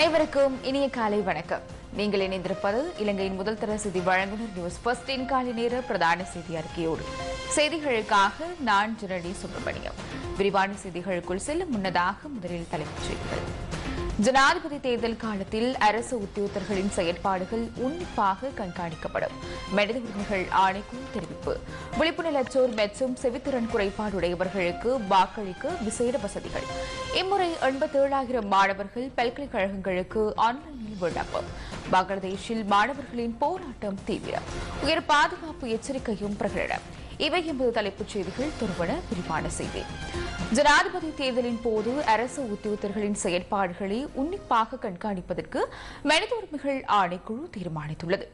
அனைவருக்கும் இனிய காலை வணக்கம். நீங்கள் இணைந்திருப்பது இலங்கையின் முதல் தர செய்தி வழங்குனர் நியூஸ் பஸ்டின் காலை நேர பிரதான செய்தி அறிக்கையோடு செய்திகளுக்காக நான் ஜனனி சுப்பிரமணியம். விரிவான செய்திகளுக்குள் செல்லும் முன்னதாக முதலில் தலைப்புச் செய்திகள். ஜனாதிபதி தேர்தல் காலத்தில் அரசு உத்தியோகத்தர்களின் செயற்பாடுகள் உன்னிப்பாக கண்காணிக்கப்படும். மனித உரிமைகள் ஆணைக்குழு தெரிவிப்பு. விழிப்புணர்ச்சோர் மற்றும் செவித்திறன் குறைபாடுடையவர்களுக்கு வாக்களிக்க விசேட வசதிகள். இம்முறை எண்பத்தேழாயிரம் மாணவர்கள் பல்கலைக்கழகங்களுக்கு ஆன்லைனில் விண்ணப்பம். பங்களாதேஷில் மாணவர்களின் போராட்டம் தீவிரம். உயர் பாதுகாப்பு எச்சரிக்கையும் பிரகடனம். இவை என்பது தலைப்புச் செய்திகள். துருவன விரிவான செய்தி. ஜனாதிபதி தேர்தலின் போது அரசு உத்தியோகத்தர்களின் செயற்பாடுகளை உன்னிப்பாக கண்காணிப்பதற்கு மனித உரிமைகள் ஆணைக்குழு தீர்மானித்துள்ளது.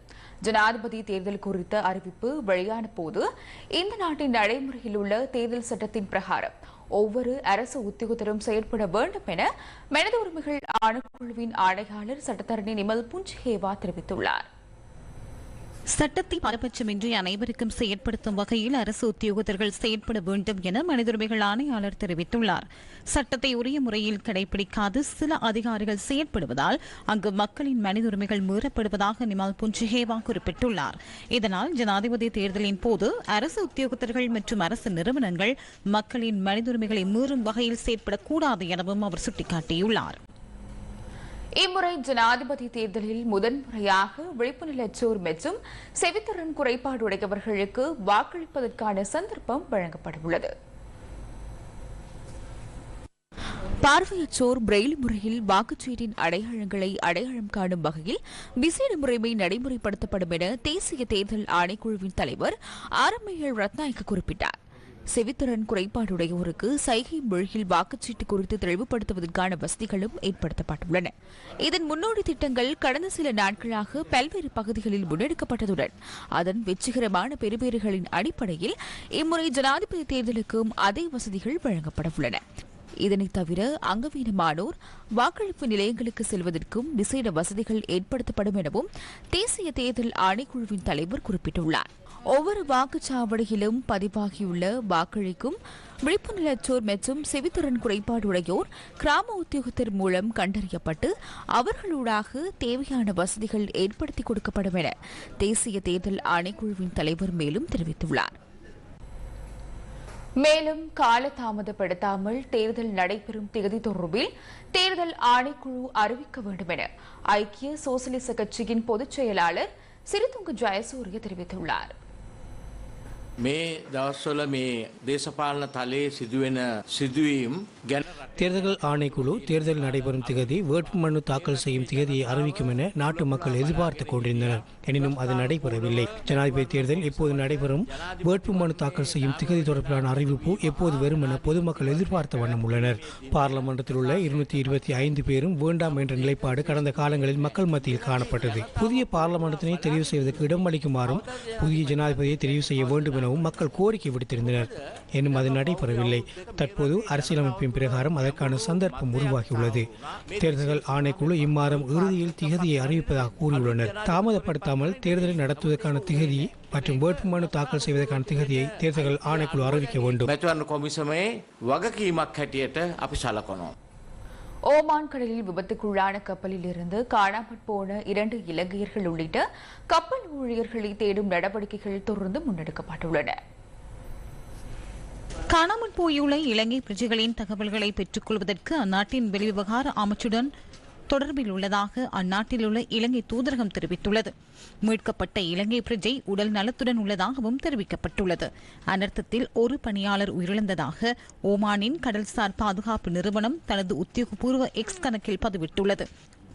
ஜனாதிபதி தேர்தல் குறித்த அறிவிப்பு வெளியான போது இந்த நாட்டின் நடைமுறையில் உள்ள தேர்தல் சட்டத்தின் பிரகாரம் ஒவ்வொரு அரசு உத்தியோகத்தரும் செயற்பட வேண்டும் என மனித உரிமைகள் ஆணைக்குழுவின் ஆணையாளர் சட்டத்தரணி நிமல் புஞ்ச் ஹேவா தெரிவித்துள்ளார். சட்டத்தை பாரபட்சமின்றி அனைவருக்கும் செயற்படுத்தும் வகையில் அரசு உத்தியோகத்தர்கள் செயற்பட வேண்டும் என மனிதுரிமைகள் ஆணையாளர் தெரிவித்துள்ளார். சட்டத்தை உரிய முறையில் கடைபிடிக்காது சில அதிகாரிகள் செயற்படுவதால் அங்கு மக்களின் மனித உரிமைகள் மீறப்படுவதாக நிமால் புன்ஜிஹேவா குறிப்பிட்டுள்ளார். இதனால் ஜனாதிபதி தேர்தலின் போது அரசு உத்தியோகத்தர்கள் மற்றும் அரசு நிறுவனங்கள் மக்களின் மனித உரிமைகளை மீறும் வகையில் செயற்படக்கூடாது எனவும் அவர் சுட்டிக்காட்டியுள்ளார். இம்முறை ஜனாதிபதி தேர்தலில் முதன்முறையாக விழிப்புணர்ச்சோர் மற்றும் செவித்திறன் குறைபாடு உடையவர்களுக்கு வாக்களிப்பதற்கான சந்தர்ப்பம் வழங்கப்படவுள்ளது. பார்வையற்றோர் பிரெயில் முறையில் வாக்குச்சீட்டின் அடையாளங்களை அடையாளம் காணும் வகையில் விசேட முறைமை நடைமுறைப்படுத்தப்படும் என தேசிய தேர்தல் ஆணைக்குழுவின் தலைவர் ஆரம்பியல் ரத்நாயக்க குறிப்பிட்டார். செவித்திறன் குறைபாடுடையோருக்கு சைகை மொழியில் வாக்குச்சீட்டு குறித்து தெளிவுபடுத்துவதற்கான வசதிகளும் ஏற்படுத்தப்பட்டுள்ளன. இதன் முன்னோடி திட்டங்கள் கடந்த சில நாட்களாக பல்வேறு பகுதிகளில் முன்னெடுக்கப்பட்டதுடன் அதன் வெற்றிகரமான பெறுபேறுகளின் அடிப்படையில் இம்முறை ஜனாதிபதி தேர்தலுக்கும் அதே வசதிகள் வழங்கப்படவுள்ளன. இதனைத் தவிர அங்கவீனமானோர் வாக்களிப்பு நிலையங்களுக்கு செல்வதற்கும் விசேட வசதிகள் ஏற்படுத்தப்படும் எனவும் தேசிய தேர்தல் ஆணைக்குழுவின் தலைவர் குறிப்பிட்டுள்ளார். ஒவ்வொரு வாக்குச்சாவடியிலும் பதிவாகியுள்ள வாக்களிக்கும் விழிப்புணர்ச்சோர் மற்றும் செவித்திறன் குறைபாடுடையோர் கிராம உத்தியோகத்தர் மூலம் கண்டறியப்பட்டு அவர்களூடாக தேவையான வசதிகள் ஏற்படுத்தி கொடுக்கப்படும் என தேசிய தேர்தல் ஆணைக்குழுவின் தலைவர் மேலும் தெரிவித்துள்ளார். மேலும் காலதாமதப்படுத்தாமல் தேர்தல் நடைபெறும் தேதி தொடர்பில் தேர்தல் ஆணைக்குழு அறிவிக்க வேண்டும் என ஐக்கிய சோசலிச கட்சியின் பொதுச் செயலாளர் சிறுதுங்கு ஜெயசூரிய தெரிவித்துள்ளார். මේ දවස්වල මේ දේශපාලන තලයේ සිදුවෙන සිදුවීම් ගැන தேர்தல் ஆணைக்குழு தேர்தல் நடைபெறும் திகதி வேட்புமனு தாக்கல் செய்யும் திகதியை அறிவிக்கும் என நாட்டு மக்கள் எதிர்பார்த்துக் கொண்டிருந்தனர் எனினும் அது நடைபெறவில்லை ஜனாதிபதி தேர்தல் இப்போது நடைபெறும் வேட்புமனு தாக்கல் செய்யும் திகதி தொடர்பிலான அறிவிப்பு எப்போது வரும் என பொதுமக்கள் எதிர்பார்த்த வண்ணம் உள்ளனர் பாராளுமன்றத்தில் உள்ள இருநூத்தி இருபத்தி ஐந்து பேரும் வேண்டாம் என்ற நிலைப்பாடு கடந்த காலங்களில் மக்கள் மத்தியில் காணப்பட்டது புதிய பாராளுமன்றத்தினை தெரிவு செய்வதற்கு இடமளிக்குமாறும் புதிய ஜனாதிபதியை தெரிவு செய்ய வேண்டும் எனவும் மக்கள் கோரிக்கை விடுத்திருந்தனர். எனும் அது நடைபெறவில்லை. தற்போது அரசியலமைப்பின் பிரகாரம் அதற்கான சந்தர்ப்பம் உருவாகியுள்ளது. தேர்தல்கள் ஆணைக்குழு இம்மாதம் இறுதியில் திகதியை அறிவிப்பதாக கூறியுள்ளனர். தாமதப்படுத்தாமல் தேர்தலை நடத்துவதற்கான திகதி மற்றும் வேட்புமனு தாக்கல் செய்வதற்கான திகதியை தேர்தல்கள் ஆணைக்குழு அறிவிக்க வேண்டும். ஓமான் கடலில் விபத்துக்குள்ளான கப்பலில் இருந்து காணாமற் போன இரண்டு இலங்கையர்கள் உள்ளிட்ட கப்பல் ஊழியர்களை தேடும் நடவடிக்கைகள் தொடர்ந்து முன்னெடுக்கப்பட்டுள்ளன. காணாமல் போயுள்ள இலங்கை பிரஜைகளின் தகவல்களை பெற்றுக் கொள்வதற்கு அந்நாட்டின் வெளிவிவகார அமைச்சுடன் தொடர்பில் உள்ளதாக அந்நாட்டில் உள்ள இலங்கை தூதரகம் தெரிவித்துள்ளது. மீட்கப்பட்ட இலங்கை பிரஜை உடல் நலத்துடன் உள்ளதாகவும் தெரிவிக்கப்பட்டுள்ளது. அனர்த்தத்தில் ஒரு பணியாளர் உயிரிழந்ததாக ஓமானின் கடல்சார் பாதுகாப்பு நிறுவனம் தனது உத்தியோகபூர்வ எக்ஸ் கணக்கில் பதிவிட்டுள்ளது.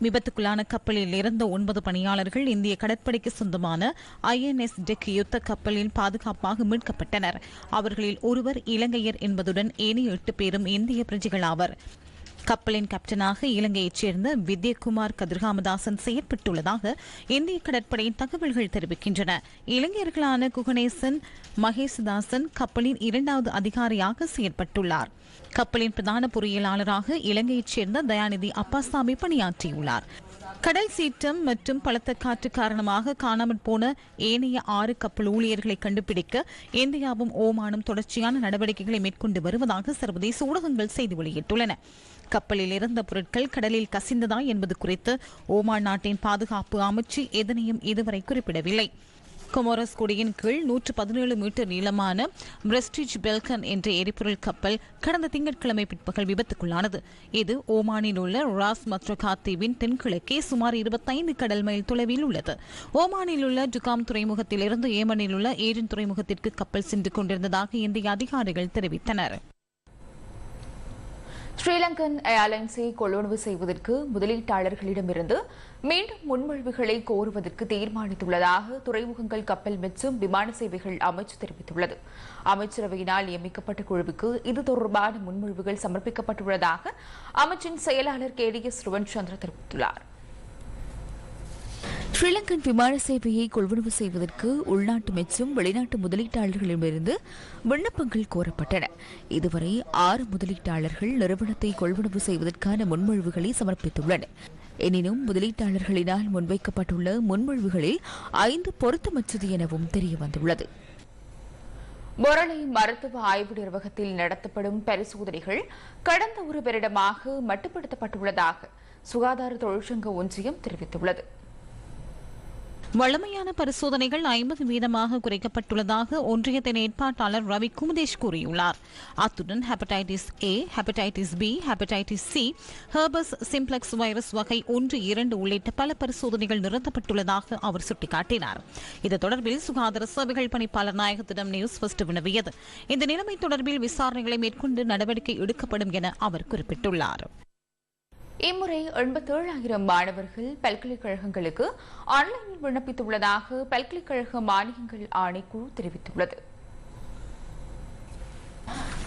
விபத்துக்குள்ளான கப்பலில் இறந்த ஒன்பது பணியாளர்கள் இந்திய கடற்படைக்கு சொந்தமான ஐஎன்எஸ் டெக் யுத்த கப்பலில் பாதுகாப்பாக மீட்கப்பட்டனர். அவர்களில் ஒருவர் இலங்கையர் என்பதுடன் ஏனைய எட்டு பேரும் இந்திய பிரஜைகள் ஆவர் கப்பலின் கேப்டனாக இலங்கையைச் சேர்ந்த வித்யகுமார் கதிர்காமதாசன் செயற்பட்டுள்ளதாக இந்திய கடற்படையின் தகவல்கள் தெரிவிக்கின்றன. இலங்கையர்களான குகணேசன் மகேசதாசன் கப்பலின் இரண்டாவது அதிகாரியாக செயற்பட்டுள்ளார். கப்பலின் பிரதான பொறியியலாளராக இலங்கையைச் சேர்ந்த தயாநிதி அப்பாசாமி பணியாற்றியுள்ளார். கடல் சீற்றம் மற்றும் பலத்த காற்று காரணமாக காணாமல் போன ஏனைய ஆறு கப்பல் ஊழியர்களை கண்டுபிடிக்க இந்தியாவும் ஓமானும் தொடர்ச்சியான நடவடிக்கைகளை மேற்கொண்டு வருவதாக சர்வதேச ஊடகங்கள் செய்தி வெளியிட்டுள்ளன. கப்பலில் இருந்த பொருட்கள் கடலில் கசிந்ததா என்பது குறித்து ஓமான் நாட்டின் பாதுகாப்பு அமைச்சு எதனையும் இதுவரை குறிப்பிடவில்லை. கொமோரஸ் கொடியின் கீழ் நூற்று பதினேழு மீட்டர் நீளமான பிரஸ்டிஜ் பெல்கன் என்ற எரிபொருள் கப்பல் கடந்த திங்கட்கிழமை பிற்பகல் விபத்துக்குள்ளானது. இது ஓமானில் உள்ள ராஸ் மத்ரகா தீவின் தென்கிழக்கே சுமார் இருபத்தைந்து கடல் மைல் தொலைவில் உள்ளது. ஓமானில் உள்ள ஜுகாம் துறைமுகத்திலிருந்து ஏமனில் உள்ள ஏரின் துறைமுகத்திற்கு கப்பல் சென்று கொண்டிருந்ததாக இந்திய அதிகாரிகள் தெரிவித்தனர். ஸ்ரீலங்கன் ஏர்லைன்ஸை கொள்வனவு செய்வதற்கு முதலீட்டாளர்களிடமிருந்து மீண்டும் முன்மொழிவுகளை கோருவதற்கு தீர்மானித்துள்ளதாக துறைமுகங்கள் கப்பல் மற்றும் விமான சேவைகள் அமைச்சு தெரிவித்துள்ளது. அமைச்சரவையினால் நியமிக்கப்பட்ட குழுவுக்கு இது தொடர்பான முன்மொழிவுகள் சமர்ப்பிக்கப்பட்டுள்ளதாக அமைச்சின் செயலாளர் K D S Ruwan Chandra தெரிவித்துள்ளார். ஸ்ரீலங்கன் விமான சேவையை கொள்வனவு செய்வதற்கு உள்நாட்டு மற்றும் வெளிநாட்டு முதலீட்டாளர்களிடமிருந்து விண்ணப்பங்கள் கோரப்பட்டன. இதுவரை ஆறு முதலீட்டாளர்கள் நிறுவனத்தை கொள்வனவு செய்வதற்கான முன்மொழிவுகளை சமர்ப்பித்துள்ளனர். எனினும் முதலீட்டாளர்களினால் முன்வைக்கப்பட்டுள்ள முன்மொழிவுகளில் ஐந்து பொருத்தமற்றது எனவும் தெரியவந்துள்ளது. பொருளை மருத்துவ ஆய்வு நிர்வாகத்தில் நடத்தப்படும் பரிசோதனைகள் கடந்த ஒரு வருடமாக மட்டுப்படுத்தப்பட்டுள்ளதாக சுகாதார தொழிற்சங்க ஒன்றியம் தெரிவித்துள்ளது. வழமையான பரிசோதனைகள் ஐம்பது வீதமாக குறைக்கப்பட்டுள்ளதாக ஒன்றியத்தின் ஏற்பாட்டாளர் ரவி குமுதேஷ் கூறியுள்ளார். அத்துடன் hepatitis A hepatitis B hepatitis C herpes simplex virus வகை ஒன்று இரண்டு உள்ளிட்ட பல பரிசோதனைகள் நிறுத்தப்பட்டுள்ளதாக அவர் சுட்டிக்காட்டினார். இது தொடர்பில் சுகாதார சேவைகள் பணிப்பாளர் நாயகத்திடம் நியூஸ் ஃபர்ஸ்ட் வினவியது. இந்த நிலைமை தொடர்பில் விசாரணைகளை மேற்கொண்டு நடவடிக்கை எடுக்கப்படும் என அவர் குறிப்பிட்டுள்ளார். இம்முறை எண்பத்தேழாயிரம் மாணவர்கள் பல்கலைக்கழகங்களுக்கு ஆன்லைனில் விண்ணப்பித்துள்ளதாக பல்கலைக்கழக மானியங்கள் ஆணைக்குழு தெரிவித்துள்ளது.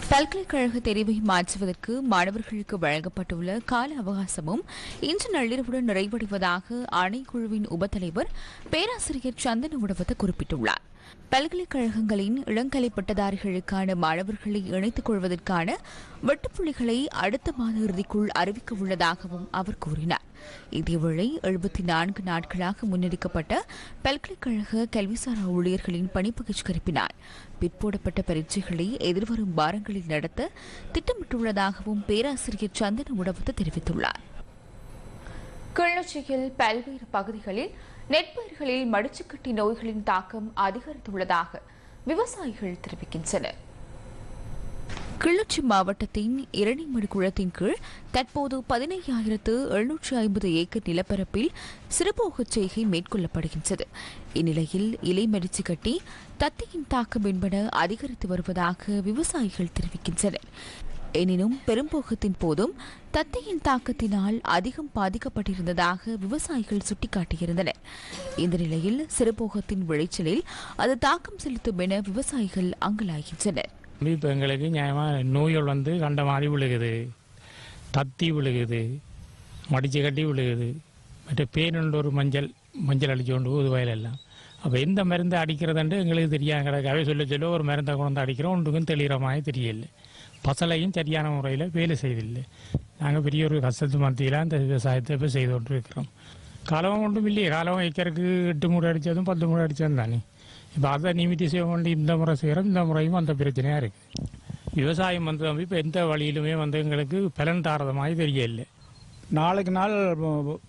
பல்கலைக்கழக தெரிவை மாற்றுவதற்கு மாணவர்களுக்கு வழங்கப்பட்டுள்ள கால அவகாசமும் இன்று நள்ளிரவுடன் நிறைவடைவதாக ஆணைக்குழுவின் உபத்தலைவர் பேராசிரியர் சந்தன உடவத்த குறிப்பிட்டுள்ளார். பல்கலைக்கழகங்களின் இளங்கலை பட்டதாரிகளுக்கான மாணவர்களை இணைத்துக் கொள்வதற்கான வெட்டுப்புள்ளிகளை அடுத்த மாத இறுதிக்குள் அறிவிக்க உள்ளதாகவும் அவர் கூறினார். இதேவேளை எழுபத்தி நான்கு நாட்களாக முன்னெடுக்கப்பட்ட பல்கலைக்கழக கல்விசாரா ஊழியர்களின் பணிப்பகிஷ்கரிப்பினால் பிற்போடப்பட்ட பரீட்சைகளை எதிர்வரும் வாரங்களில் நடத்த திட்டமிட்டுள்ளதாகவும் பேராசிரியர் சந்தன உடவத்து தெரிவித்துள்ளார். கிளிநொச்சியில் பல்வேறு பகுதிகளில் நெற்பயிர்களில் மடிச்சுக்கட்டி நோய்களின் தாக்கம் அதிகரித்துள்ளதாக விவசாயிகள் தெரிவிக்கின்றனர். கிளிநொச்சி மாவட்டத்தின் இரணிமடு குளத்தின் கீழ் தற்போது பதினையாயிரத்து எழுநூற்றி ஐம்பது ஏக்கர் நிலப்பரப்பில் சிறுபோகச் செய்கை மேற்கொள்ளப்படுகின்றது. இந்நிலையில் இலை மடிச்சு கட்டி தத்தையின் தாக்கம் என்பன அதிகரித்து வருவதாக விவசாயிகள் தெரிவிக்கின்றனர். எனினும் பெரும்போகத்தின் போதும் தத்தையின் தாக்கத்தினால் அதிகம் பாதிக்கப்பட்டிருந்ததாக விவசாயிகள் சுட்டிக்காட்டியிருந்தனர். இந்த நிலையில் சிறுபோகத்தின் விளைச்சலில் அது தாக்கம் செலுத்தும் என விவசாயிகள் அங்கலாகின்றனர். இப்போ எங்களுக்கு நியாயமாக நோய்கள் வந்து கண்ட மாதிரி விழுகுது. தத்தி விழுகுது. மடிச்சு கட்டி விழுகுது. மற்ற பேருண்டு ஒரு மஞ்சள் மஞ்சள் அடிச்சு கொண்டு போகுது வயலெல்லாம். அப்போ எந்த மருந்து அடிக்கிறதுன்ட்டு எங்களுக்கு தெரியாது. கிடக்காவே சொல்ல சொல்ல ஒரு மருந்தை கொண்டு அடிக்கிறோம். ஒன்றுக்கும் தெளிகிற மாதிரி தெரியல. பசலையும் சரியான முறையில் வேலை செய்தில்லை. நாங்கள் பெரிய ஒரு கஷ்டத்து மத்தியில் அந்த விவசாயத்தை இப்போ செய்து கொண்டு இருக்கிறோம் காலம் ஒன்றும் இல்லையே. காலம் வைக்கிறதுக்கு எட்டு முறை அடித்ததும் பத்து முறை அடித்ததும் தானே. இப்போ அதை நிமித்தி செய்ய வேண்டி இந்த முறை செய்கிறோம் இந்த முறையும் அந்த பிரச்சனையாக இருக்குது விவசாயம் வந்து இப்போ எந்த வழியிலுமே வந்து எங்களுக்கு பலன் தாரதமாக தெரியலை நாளுக்கு நாள்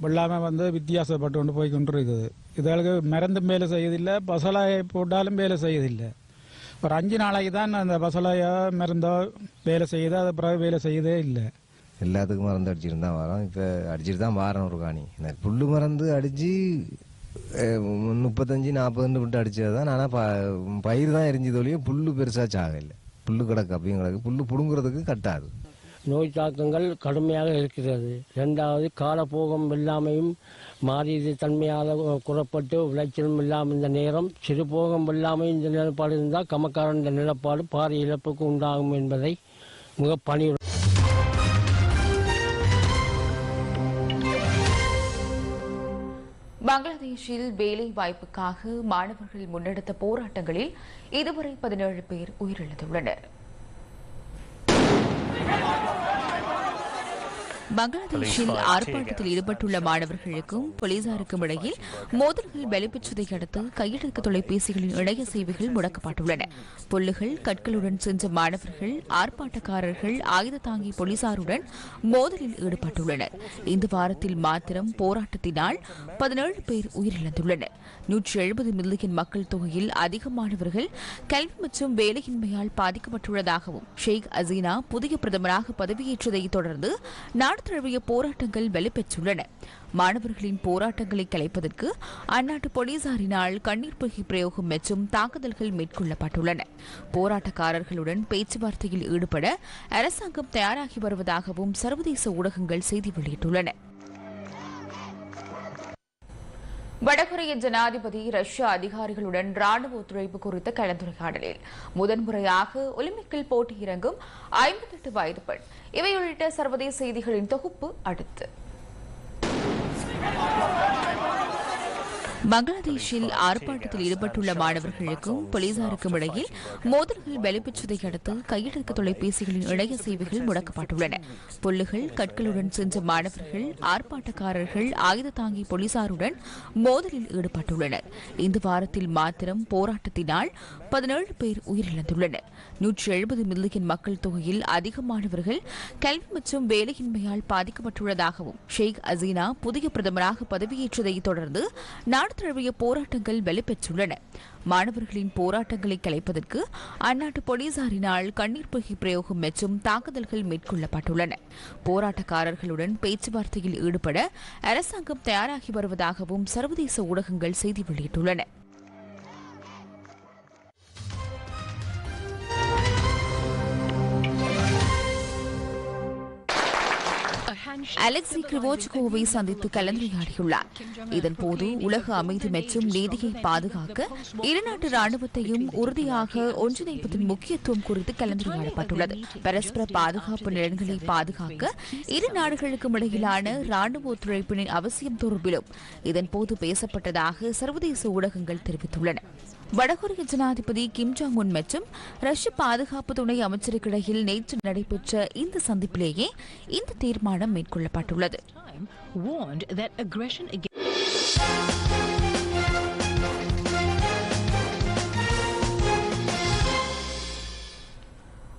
வெள்ளாமை வந்து வித்தியாசப்பட்டு கொண்டு போய் கொண்டு இருக்குது இதுகளுக்கு மருந்தும் வேலை செய்யதில்லை பசலாயை போட்டாலும் வேலை செய்யதில்லை ஒரு அஞ்சு நாளைக்கு தான் அந்த பசலையோ மருந்தோ வேலை செய்யுது அது பிறகு வேலை செய்யதே இல்லை. எல்லாத்துக்கும் மருந்து அடிச்சிட்டு தான் வரோம். இப்போ அடிச்சிட்டு தான் வாரம் ஒரு காணி இந்த புல் மருந்து அடித்து முப்பத்தஞ்சு நாற்பதுன்னு விட்டு அடித்தது தான். ஆனால் ப பயிர் தான் எரிஞ்சது ஒழிய புல் பெருசாக சாகலை. புல்லு கிடக்கு அப்படியும் கிடக்கு. புல் பிடுங்குறதுக்கு கட்டாது. நோய் தாக்கங்கள் கடுமையாக இருக்கிறது. இரண்டாவது காலப்போகம் இல்லாமையும் மாறியது தன்மையால் குறப்பட்டு விளைச்சலும் இல்லாமல் இந்த நேரம் சிறுபோகம் இல்லாமல் இந்த நிலப்பாடு இருந்தால் கமக்காரன் இந்த நிலப்பாடு பாரி இழப்புக்கு உண்டாகும் என்பதை மிக பணியுடன் பங்களாதேஷில் வேலை வாய்ப்புக்காக மாணவர்கள் முன்னெடுத்த போராட்டங்களில் இதுவரை பதினேழு பேர் உயிரிழந்துள்ளனர். Thank you. பங்களாதேஷில் ஆர்ப்பாட்டத்தில் ஈடுபட்டுள்ள மாணவர்களுக்கும் போலீசாருக்கும் இடையில் மோதல்கள் வெளிப்பெற்றதை அடுத்து கையடக்க தொலைபேசிகளின் இணைய சேவைகள் முடக்கப்பட்டுள்ளன. புல்லுகள் கற்களுடன் சென்ற மாணவர்கள் ஆர்ப்பாட்டக்காரர்கள் ஆயுத தாங்கி போலீசாருடன் மோதலில் ஈடுபட்டுள்ளனர். இந்த வாரத்தில் மாத்திரம் போராட்டத்தினால் பதினேழு பேர் உயிரிழந்துள்ளனர். நூற்றி எழுபது மில்லியன் மக்கள் தொகையில் அதிகமானவர்கள் கல்வி மற்றும் வேலையின்மையால் பாதிக்கப்பட்டுள்ளதாகவும் ஷேக் ஹசீனா புதிய பிரதமராக பதவியேற்றதை தொடர்ந்து நாடு தழுவிய போராட்டங்கள் வெளிப்பெற்றுள்ளன. மாணவர்களின் போராட்டங்களை கலைப்பதற்கு அந்நாட்டு போலீசாரினால் கண்ணீர் புகை பிரயோகம் மற்றும் தாக்குதல்கள் மேற்கொள்ளப்பட்டுள்ளன. போராட்டக்காரர்களுடன் பேச்சுவார்த்தையில் ஈடுபட அரசாங்கம் தயாராகி வருவதாகவும் சர்வதேச ஊடகங்கள் செய்தி வெளியிட்டுள்ளன. வடகொரிய ஜனாதிபதி ரஷ்ய அதிகாரிகளுடன் ராணுவ ஒத்துழைப்பு குறித்த கலந்துரையாடலில் முதன்முறையாக ஒலிம்பிக்கில் போட்டியிறங்கும் ஐம்பத்தெட்டு வயது பெண். இவை உள்ளிட்ட சர்வதேச செய்திகளின் தொகுப்பு அடுத்து. பங்களாதேஷில் ஆர்ப்பாட்டத்தில் ஈடுபட்டுள்ள மாணவர்களுக்கும் போலீசாருக்கும் இடையில் மோதல்கள் வெளிப்பெற்றதை அடுத்து கையடக்க தொலைபேசிகளின் இணைய சேவைகள் முடக்கப்பட்டுள்ளன. புல்லுகள் கற்களுடன் சென்ற மாணவர்கள் ஆர்ப்பாட்டக்காரர்கள் ஆயுத தாங்கி போலீசாருடன் மோதலில் ஈடுபட்டுள்ளனர். இந்த வாரத்தில் மாத்திரம் போராட்டத்தினால் பதினேழு பேர் உயிரிழந்துள்ளனர். நூற்றி எழுபது மில்லியன் மக்கள் தொகையில் அதிகமானவர்கள் கல்வி மற்றும் வேலையின்மையால் பாதிக்கப்பட்டுள்ளதாகவும் ஷேக் அசீனா புதிய பிரதமராக பதவியேற்றதை தொடர்ந்து நாடு தழுவிய போராட்டங்கள் வெளிப்பெற்றுள்ளன. மாணவர்களின் போராட்டங்களை கலைப்பதற்கு அந்நாட்டு போலீசாரினால் கண்ணீர் புகை பிரயோகம் மற்றும் தாக்குதல்கள் மேற்கொள்ளப்பட்டுள்ளன. போராட்டக்காரர்களுடன் பேச்சுவார்த்தையில் ஈடுபட அரசாங்கம் தயாராகி வருவதாகவும் சர்வதேச ஊடகங்கள் செய்தி வெளியிட்டுள்ளன. அலெக்சி கிரிவோச்கோவை சந்தித்து கலந்துரையாடியுள்ளார். இதன்போது உலக அமைதி மற்றும் நீதியை பாதுகாக்க இருநாட்டு ராணுவத்தையும் உறுதியாக ஒன்றிணைப்பதன் முக்கியத்துவம் குறித்து கலந்துரையாடப்பட்டுள்ளது. பரஸ்பர பாதுகாப்பு நிலங்களை பாதுகாக்க இரு நாடுகளுக்கும் இடையிலான ராணுவ ஒத்துழைப்பின் அவசியம் தொடர்பிலும் இதன்போது பேசப்பட்டதாக சர்வதேச ஊடகங்கள் தெரிவித்துள்ளன. வடகொரிய ஜனாதிபதி கிம் ஜாங் உன் மற்றும் ரஷ்ய பாதுகாப்பு துணை அமைச்சருக்கிடையில் நேற்று நடைபெற்ற இந்த சந்திப்பிலேயே இந்த தீர்மானம் மேற்கொள்ளப்பட்டுள்ளது.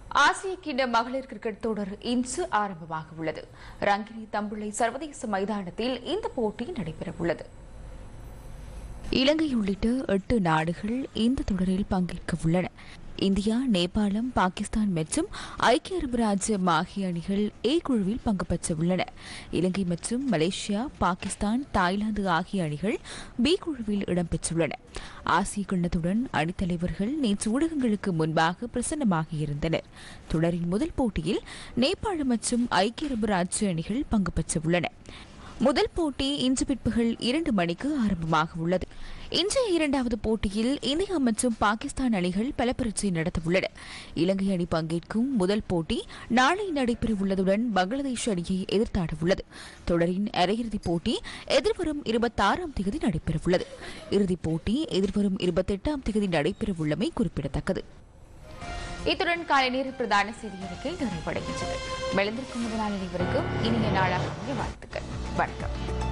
ஆசிய கிண்ண மகளிர் கிரிக்கெட் தொடர் இன்று ஆரம்பமாக உள்ளது ரங்கினி தம்புள்ளை சர்வதேச மைதானத்தில் இந்த போட்டி நடைபெறவுள்ளது. இலங்கை உள்ளிட்ட எட்டு நாடுகள் இந்த தொடரில் பங்கேற்க உள்ளன. இந்தியா நேபாளம் பாகிஸ்தான் மற்றும் ஐக்கிய அரபு ராஜ்யம் ஆகிய அணிகள் ஏ குழுவில் பங்கு உள்ளன. இலங்கை மற்றும் மலேசியா பாகிஸ்தான் தாய்லாந்து ஆகிய அணிகள் பி குழுவில் இடம்பெற்றுள்ளன ஆசிய கிண்ணத்துடன் அணித்தலைவர்கள் நேற்று ஊடகங்களுக்கு முன்பாக பிரசன்னமாகியிருந்தனர் தொடரின் முதல் போட்டியில் நேபாளம் மற்றும் ஐக்கிய அரபு ராஜ்ய அணிகள் பங்கு உள்ளன. முதல் போட்டி இன்று பிற்பகல் இரண்டு மணிக்கு ஆரம்பமாக உள்ளது. இன்றைய இரண்டாவது போட்டியில் இந்தியா மற்றும் பாகிஸ்தான் அணிகள் பல பரீட்சை நடத்தவுள்ளன. இலங்கை அணி பங்கேற்கும் முதல் போட்டி நாளை நடைபெறவுள்ளதுடன் பங்களாதேஷ் அணியை எதிர்த்தாடவுள்ளது. தொடரின் அரையிறுதிப் போட்டி எதிர்வரும் இருபத்தாறாம் தேதி நடைபெறவுள்ளது. இறுதிப் போட்டி எதிர்வரும் இருபத்தெட்டாம் தேதி நடைபெறவுள்ளமை குறிப்பிடத்தக்கது. இத்துடன் காலை நேர பிரதான செய்தி அறிக்கை நிறைவடைகின்றது. மெழுந்திருக்கும் முதலாளி அனைவருக்கும் இனிய நாளாக வாழ்த்துக்கள். வணக்கம்.